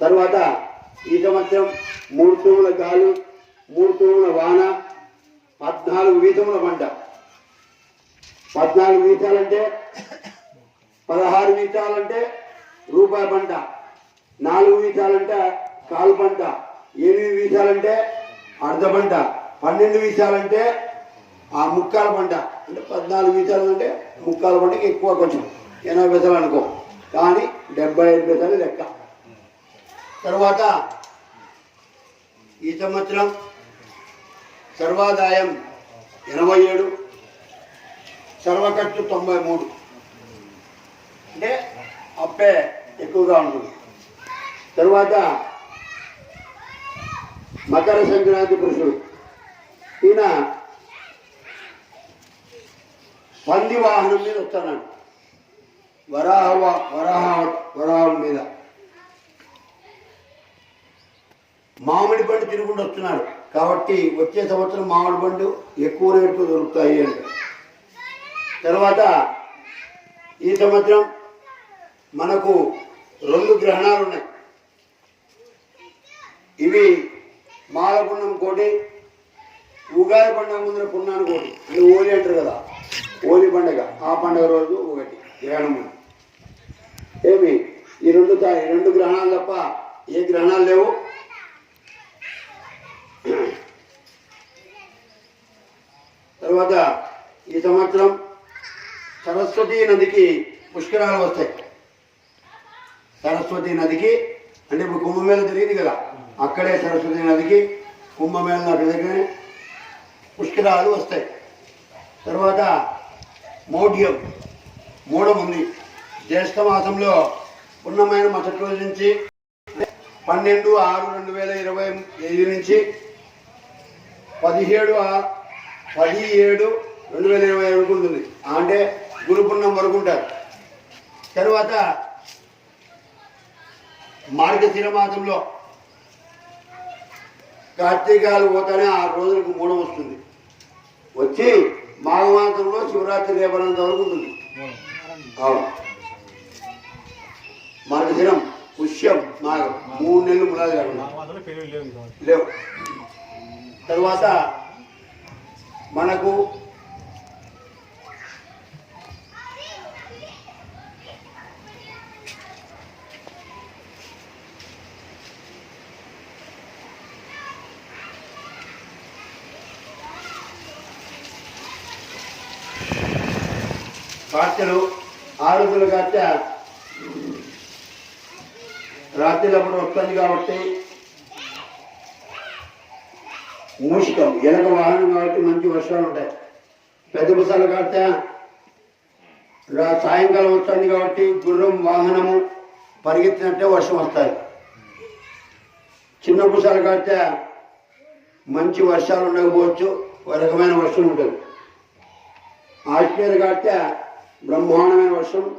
తర్వాత ఈ సంవత్సరం మూడు తూముల గాలి మూడు తూముల వాన పద్నాలుగు వీధముల పంట పద్నాలుగు వీతాలంటే పదహారు వీతాలంటే రూపాయి పంట. నాలుగు వీతాలంటే కాలు పంట. ఎనిమిది వీతాలంటే అర్ధ పంట. పన్నెండు వీతాలంటే ఆ ముక్కాల పంట. అంటే పద్నాలుగు వీతాలు అంటే ముక్కాల పంటకి ఎక్కువ కొంచెం. ఎనభై పైసలు అనుకో. కానీ డెబ్బై ఐదు పైసలు లెక్క. తర్వాత ఈ సంవత్సరం సర్వాదాయం ఎనభై ఏడు సర్వఖర్చు తొంభై మూడు. అంటే అప్పే ఎక్కువగా ఉంటుంది. తర్వాత మకర సంక్రాంతి పురుషుడు. ఈయన పంది వాహనం మీద వస్తున్నాడు వరాహ వరాహ వరాహం మీద. మామిడి పండు తిరుగుండి వస్తున్నాడు. కాబట్టి వచ్చే సంవత్సరం మామిడి పండు ఎక్కువ రేటుకు దొరుకుతాయి అని తర్వాత ఈ సంవత్సరం మనకు రెండు గ్రహణాలు ఉన్నాయి. ఇవి మాలపుణ్యం కోటి ఉగాది పండుగ ముందర పున్నాను కోటి. అంటే ఓలి అంటారు కదా. ఓలి పండుగ. ఆ పండుగ రోజు ఒకటి గ్రహణం ఏమి? ఈ రెండు ఈ రెండు గ్రహణాలు తప్ప ఏ గ్రహణాలు లేవు? తర్వాత ఈ సంవత్సరం సరస్వతి నదికి పుష్కరాలు వస్తాయి. సరస్వతి నదికి అంటే ఇప్పుడు కుంభమేళ జరిగింది కదా అక్కడే సరస్వతి నదికి కుంభమేళ నది దగ్గర పుష్కరాలు వస్తాయి. తర్వాత మౌఢ్యం మూఢం ఉంది. జ్యేష్ఠ మాసంలో ఉన్నమైన మరుసటి రోజు నుంచి పన్నెండు ఆరు రెండు వేల ఇరవై ఐదు నుంచి పదిహేడు పది ఏడు రెండు వేల ఇరవై వరకు ఉంటుంది అంటే గురు పుణ్యం వరకు ఉంటారు తర్వాత మార్గశిర మాసంలో కార్తీకాలు పోతానే ఆ రోజులకు మూడం వస్తుంది. వచ్చి మాఘమాసంలో శివరాత్రి రేపనంత వరకు ఉంటుంది. మార్గశిరం పుష్యం మాఘం. మూడు నెలలు ములాది లేవు. తరువాత మనకు కార్తెలు ఆరుదుల రాత్రిలో అప్పుడు వస్తుంది కాబట్టి మూషికం. ఎలక వాహనం కాబట్టి మంచి వర్షాలు ఉంటాయి. పెద్ద బుసాలు కాడితే సాయంకాలం వస్తుంది కాబట్టి గుర్రం వాహనము పరిగెత్తినట్టే వర్షం వస్తాయి. చిన్న బుసాలు కడితే మంచి వర్షాలు ఉండకపోవచ్చు. ఒక రకమైన వర్షం ఉంటుంది. ఆశ్చర్య కడితే బ్రహ్మాండమైన వర్షం.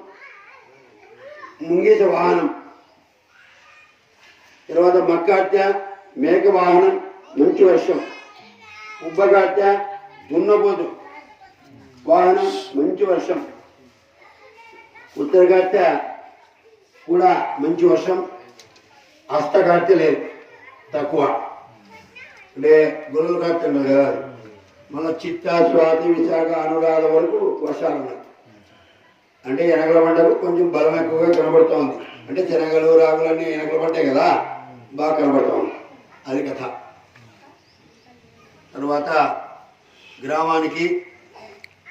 ముంగీస వాహనం. తర్వాత మక్కాట్య మేక వాహనం. మంచి వర్షం. ఉబ్బగాట్య దున్నబోదు. వాహనం మంచి వర్షం. ఉత్తరగాట్య కూడా మంచి వర్షం. హస్తగాట్య లేదు. తక్కువ. అంటే గొర్రెలు కాస్తుంది కదా మన చిత్త స్వాతి విశాఖ అనురాధ వరకు వర్షాలు ఉన్నాయి. అంటే ఎనగల పంటకు కొంచెం బలం ఎక్కువగా కనబడుతూ ఉంది. అంటే శనగలు రాగులన్నీ ఎనగల పంటే కదా బాగా కనబడుతూ ఉంది. అది కథ. తర్వాత గ్రామానికి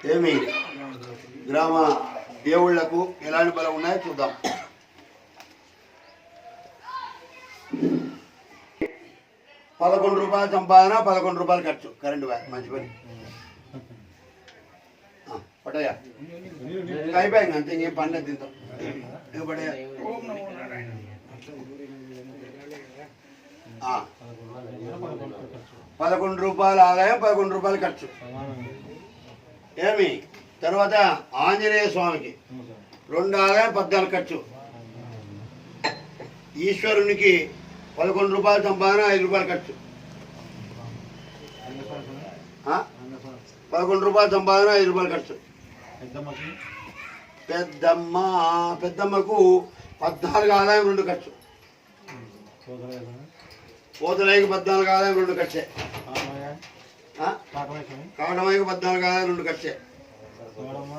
ఏమి? గ్రామ దేవుళ్ళకు ఎలాంటి బలం ఉన్నాయో చూద్దాం. పదకొండు రూపాయల సంపాదన పదకొండు రూపాయలు ఖర్చు. కరెంటు బ్యాగ్ మంచి పని. ఆ, అయిపోయింది అంతే ఇంకేం పని లేదు దీంతో. ఇదిగో పదకొండు రూపాయల ఆదాయం పదకొండు రూపాయలు ఖర్చు. ఏమి? తర్వాత ఆంజనేయ స్వామికి. రెండు ఆదాయం పద్నాలుగు ఖర్చు. ఈశ్వరునికి పదకొండు రూపాయల సంపాదన ఐదు రూపాయలు ఖర్చు? పదకొండు రూపాయల సంపాదన ఐదు రూపాయలు ఖర్చు. పెద్దమ్మ పెద్దమ్మకు పద్నాలుగు ఆదాయం రెండు ఖర్చు. పోతలేకి పద్నాలుగు ఆదాయం రెండు ఖర్చే స్వామి కావడమయ్యకు పద్నాలుగు ఆదాయం రెండు ఖర్చే చూడమ్మ?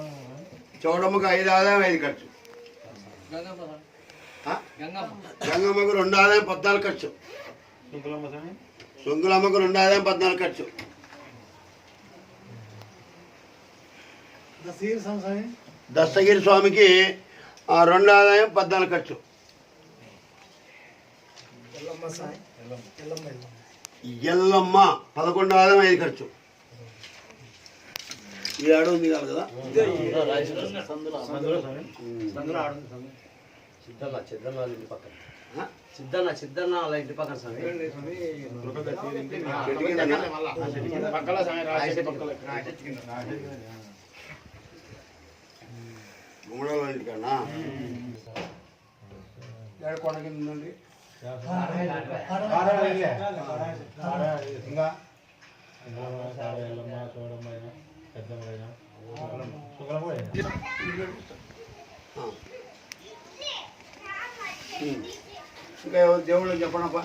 చౌడమ్మకు ఐదు ఆదాయం ఐదు ఖర్చు? గంగమ్మకు రెండు ఆదాయం పద్నాలుగు ఖర్చు. సొంగులమ్మకు రెండు ఆదాయం పద్నాలుగు ఖర్చు. దస్తగిరి స్వామికి రెండు ఆదాయం పద్నాలుగు ఖర్చు. ఎల్లమ్మ పదకొండు ఆదాయం ఐదు ఖర్చు. ఈ ఆడ ఉంది కాదు కదా? సిద్ధన్న సిద్ధన్న వాళ్ళ ఇంటి పక్కన. ఆ? సిద్ధన్న సిద్ధన్న వాళ్ళ ఇంటి పక్కన స్వామి. గుమ్మడాల ఇంటికన్నా ఏడ కొండ కింద ఉందండి. ఇంకా ఎల్లమ్మ చూడమ్మ పెద్దమ్మ ఇంకా దేవుళ్ళు చెప్పనప్పా